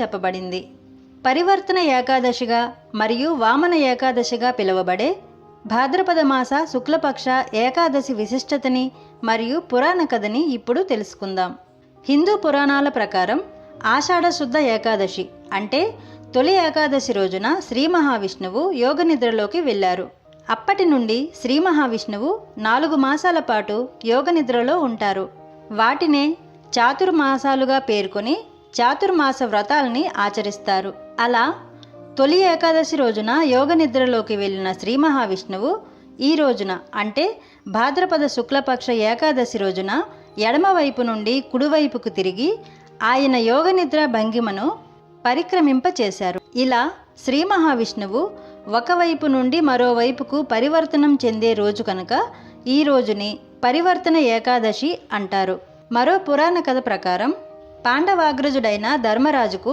చెప్పబడింది. పరివర్తన ఏకాదశిగా మరియు వామన ఏకాదశిగా పిలువబడే భాద్రపద మాస శుక్లపక్ష ఏకాదశి విశిష్టతని మరియు పురాణ కథని ఇప్పుడు తెలుసుకుందాం. హిందూ పురాణాల ప్రకారం ఆషాఢ శుద్ధ ఏకాదశి అంటే తొలి ఏకాదశి రోజున శ్రీ మహావిష్ణువు యోగ నిద్రలోకి వెళ్ళారు. అప్పటి నుండి శ్రీ మహావిష్ణువు నాలుగు మాసాల పాటు యోగ నిద్రలో ఉంటారు. వాటినే చాతుర్మాసాలుగా పేర్కొని చాతుర్మాస వ్రతాల్ని ఆచరిస్తారు. అలా తొలి ఏకాదశి రోజున యోగ నిద్రలోకి వెళ్ళిన శ్రీ మహావిష్ణువు ఈ రోజున అంటే భాద్రపద శుక్లపక్ష ఏకాదశి రోజున ఎడమవైపు నుండి కుడివైపుకు తిరిగి ఆయన యోగ నిద్ర భంగిమను పరిక్రమింపచేశారు ఇలా శ్రీ మహావిష్ణువు ఒకవైపు నుండి మరోవైపుకు పరివర్తనం చెందే రోజు కనుక ఈ రోజుని పరివర్తన ఏకాదశి అంటారు. మరో పురాణ కథ ప్రకారం పాండవాగ్రజుడైన ధర్మరాజుకు